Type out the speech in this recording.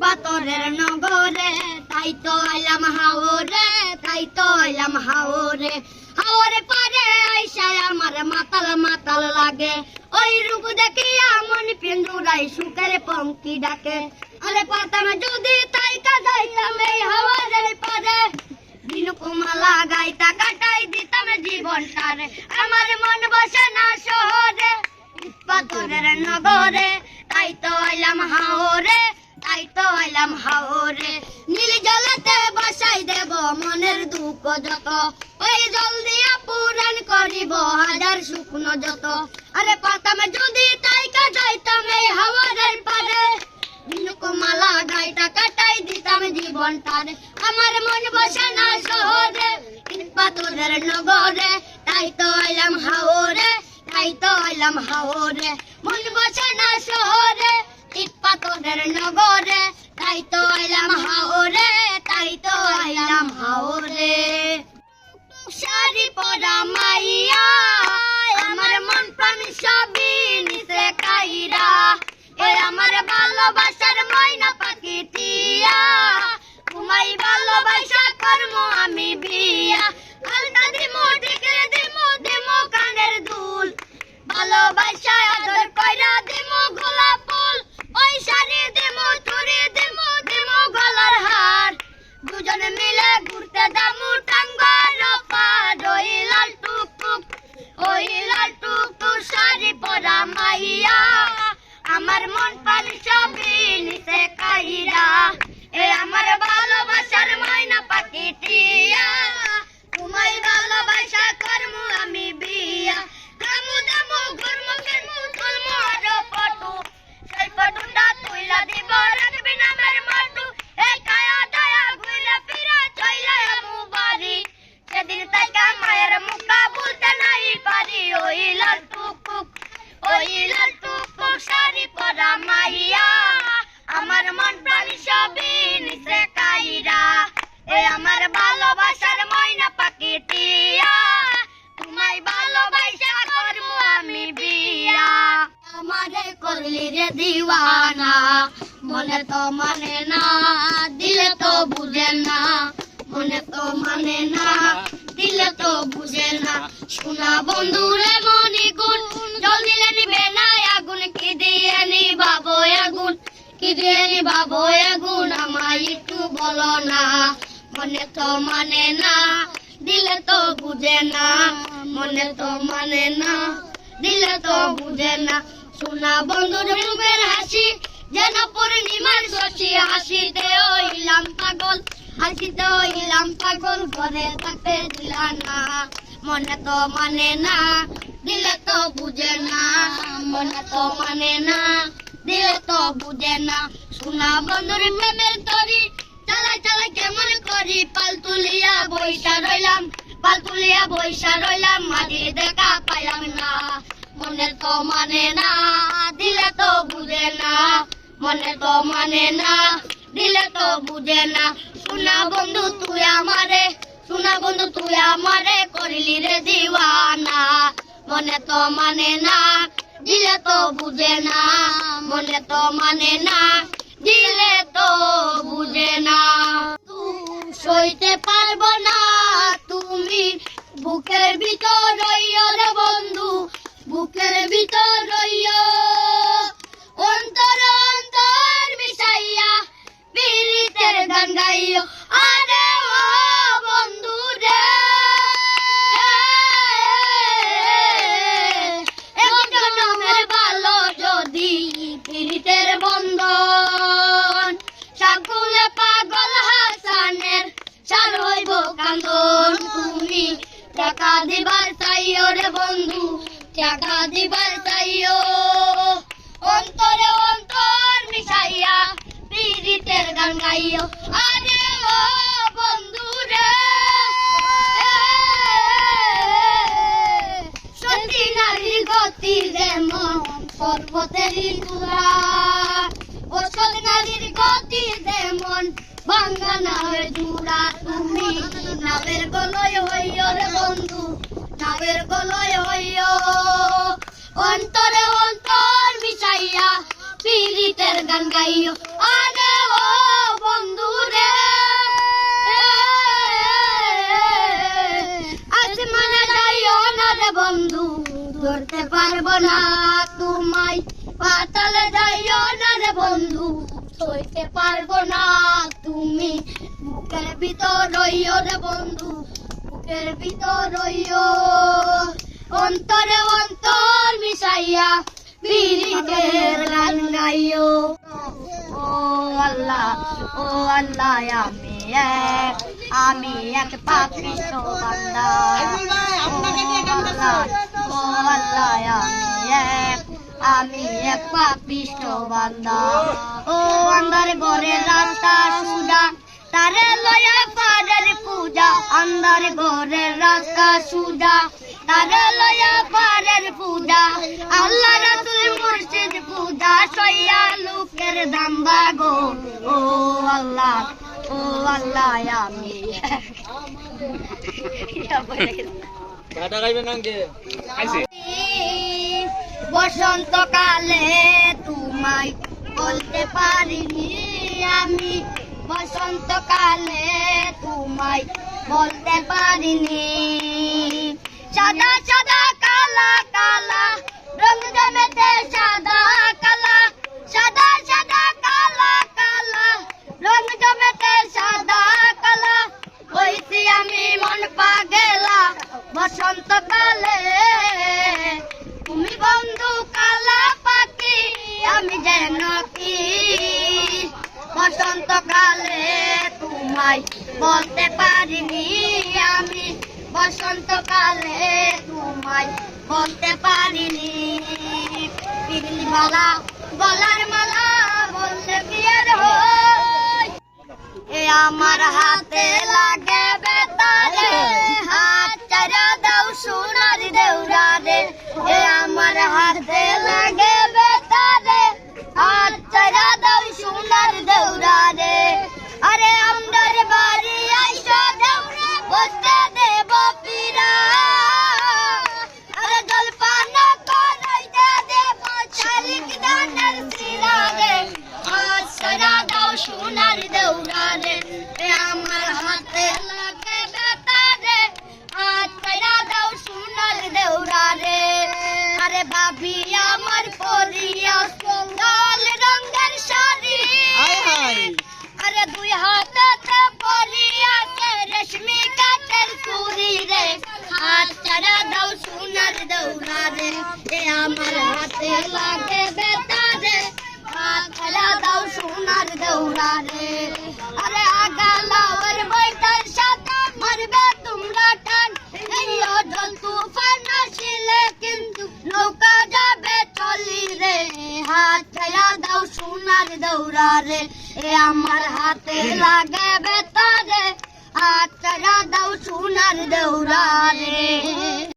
পাথরের নগরে, তাই তো আইলাম হাওরে, তাই তো আইলাম হাওরে। হাওরে পারে আইসায় আমার মাতাল মাতাল লাগে। ওই রূপ দেখিয়া মন পিন্দুরাই সুখের পঙ্কি ডাকে। আরে পাতাম যদি তাই কাজাইতাম এই হাওয়ারের পারে। দিনকুমালা গাইতা কাটাই দিতাম জীবনটারে। আমার মন বসে না শহরে। পাথরের নগরে, তাই তো আইলাম হাওরে, তাই তো আইলাম হাওরে। নীল জলেতে বসাই দেব মনের দুঃখ যত। ওই জল দিয়া পূরণ করিব হাজার শুকনো যত। আরে পাতাম যদি তাই কাটাইতাম এই হাওয়ারের পারে। দিনকুমালা গাইটা কাটাই দিতাম জীবনটারে। আমার মন বসে না শহরে পাথরের নগরে, তাই তো আইলাম হাওরে। আমার মন প্রাণ সবই কাইরা। এ আমার ভালোবাসার ময়না পাখি টিয়া। তোমায় ভালোবাসা কর্ম আমি বিয়া। আলতা দিমো টিকে ওই শাড়ি দিমো, চুড়ি দিমো দিমো গলার হার। দুজনে মিলে ঘুরতে দামু টাঙ্গার পার ওই ওই লাল টুক শাড়ি পরা মাইয়া। আমার মন প্রাণ সবই নিতে কাইরা। এ আমার ভালোবাসার ময়না মুখা বলতে নাই পারি ওই লাল মাইয়া। আমার মন কাইরা। এ আমার ভালোবাসার ময়না পাখি টিয়া তোমায় ভালোবাসা করব আমি বিয়া। আমারে করলি রে দিওয়ানা। মনে তো মানে না, দিলে তো বুঝে না। মনে তো মানে না দিলে তো বুঝে না। শোনা বন্ধু রে মনি গুণ, জল দিলে নিবে না আগুন কি দিয়ে নিবাবো আগুন কি দিয়ে নিবাবো আগুন, আমায় একটু বলো না। মনে তো মানে না, দিলে তো বুঝে না। মনে তো মানে না, দিলে তো বুঝে না। শোনা বন্ধুর মুখের হাসি, যেন পূর্ণিমার শশী হাসিতে হইলাম পাগল। হাসিতে হইলাম পাগল ঘরে থাকতে দিলা মনে তো মানে না, দিলে তো বুঝে না। মনে তো মানে না, দিলে তো বুঝে না। শোনা বন্ধুর প্রেমের তরি চালাই চালাই কেমন করি। পাল তুলিয়া বৈশা রইলাম পাল তুলিয়া বৈশা রইলাম, মাঝে দেখা পাইলাম না। মনে তো মানে না, দিলে তো বুঝে না। মনে তো মানে না দিলে তো বুঝে না। শোনা বন্ধু, তুই আমারে শোনা বন্ধু, তুই আমারে করিলি রে দিওয়ানা। মনে তো মানে না, দিলে তো বুঝে না। মনে তো মানে না, দিলে তো বুঝে না। সইতে পারব না, তুমি বুকের ভিতর রইয় রে বন্ধু, বুকের ভিতর রইয়। ভাঙ্গা নামের জুড়া তুমি। নামের গলয় হইয় রে বন্ধু, নামের গলয় হইয় অন্তরে অন্তর মিশাইয়া পীড়িতের গান গাইও। আরে ও বন্ধু রে। আসমানে যাইও না রে বন্ধু, ধরতে পারব না তোমায়। পাতালে যাইও না রে বন্ধু, সইতে পারব না। বুকের ভিতর রইও রে বন্ধু বুকের ভিতর রইও। অন্তরে অন্তর মিশাইয়া পীড়িতের গান গাইও। ও আল্লাহ ও আল্লাহ আমি এক আমি এক পাপিষ্ট বান্দা ও আল্লাহ ও আল্লাহ আমি এক আমি এক পাপিষ্ট বান্দা ও আন্দার ঘরের রাস্তা সুজা তারে লয়া পারের পূজা আন্দার ঘরের রাস্তা সুজা। তারে লয়া পারের পূজা আল্লাহ রাসুল মুর্শিদ পূজা সইয়া লোকের দাম্বা গো। ও আল্লাহ ও আল্লাহ আমি। বসন্তকালে তোমায় বলতে পারিনি আমি। বসন্তকালে তোমায় বলতে পারিনি। সাদা সাদা কালা কালা রং জমেতে সাদা। পারিনি আমি। বসন্তকালে তোমায় বলতে পারিনি। পিগলি মালা গলার মালা বলতে বিয়ের হয় এ আমার হাতে লাগে দেব রে এ আমার হাতে লাগে বেতারে হাত চারা দাও সোনার দৌড়া রে। আরে আগা লাওয়ার বৈঠার সাথে মারবে তোমরা টান এই অজল তুফান আসিলে কিন্তু নৌকা যাবে চলি রে। হাত ছায়া দাও সোনার দৌড়া রে। এ আমার হাতে লাগে বেতারে হাত ছায়া দাও সোনার দৌড়া রে।